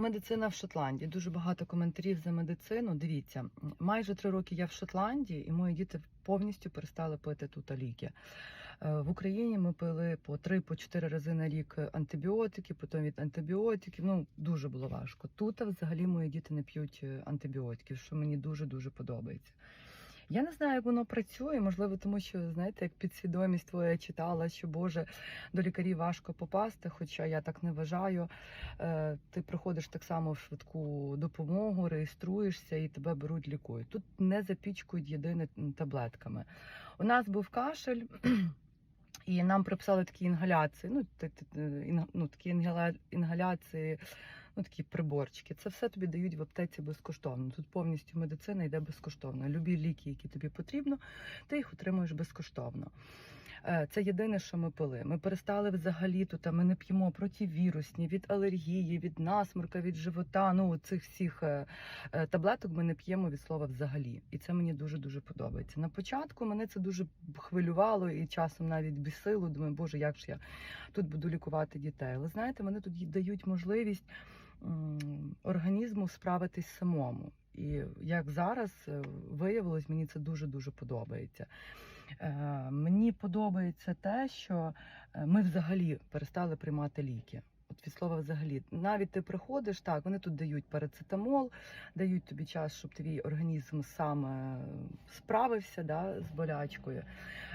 Медицина в Шотландії. Дуже багато коментарів за медицину. Дивіться, майже три роки я в Шотландії, і мої діти повністю перестали пити тут ліки. Е, В Україні ми пили по 3-4 рази на рік антибіотики, потім від антибіотиків. Ну дуже було важко. Тут взагалі мої діти не п'ють е, антибіотиків, що мені дуже дуже подобається. Я не знаю, як воно працює, можливо, тому що знаєте, як підсвідомість твоя читала, що Боже до лікарів важко попасти, хоча я так не вважаю. Е, Ти приходиш так само в швидку допомогу, реєструєшся і тебе беруть лікують. Тут не запічкують єдине таблетками. У нас був кашель. І нам приписали такі інгаляції, ну, ну такі інгаляції, ну такі приборчики. Це все тобі дають в аптеці безкоштовно. Тут повністю медицина йде безкоштовно. Любі ліки, які тобі потрібно, ти їх отримуєш безкоштовно. Е, Це єдине, що ми пили. Ми перестали взагалі тут, ми не п'ємо противірусні, від алергії, від насморка, від живота. Ну цих всіх е, е, таблеток ми не п'ємо від слова взагалі. І це мені дуже дуже подобається. На початку мене це дуже хвилювало і часом навіть бісило. Думаю, боже, як ж я тут буду лікувати дітей. Але знаєте, вони тут дають можливість організму справитись самому. І як зараз виявилось, мені це дуже дуже подобається. Е, Мені подобається те, що е, ми взагалі перестали приймати ліки. От від слова взагалі, навіть ти приходиш, так вони тут дають парацетамол, дають тобі час, щоб твій організм сам е, справився да, з болячкою.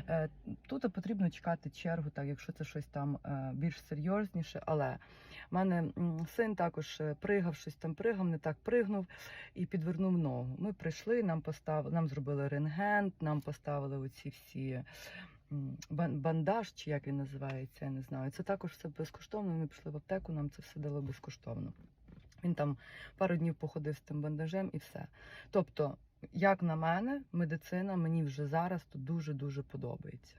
Е, Тут потрібно чекати чергу, так якщо це щось там е, більш серйозніше. Але в мене син також пригав, щось там пригав, не так пригнув і підвернув ногу. Ми прийшли, нам поставили, нам зробили рентген, нам поставили оці всі. Бандаж, чи як він називається, я не знаю. Це також все безкоштовно. Ми пішли в аптеку, нам це все дало безкоштовно. Він там пару днів походив з тим бандажем і все. Тобто, як на мене, медицина мені вже зараз тут дуже дуже подобається.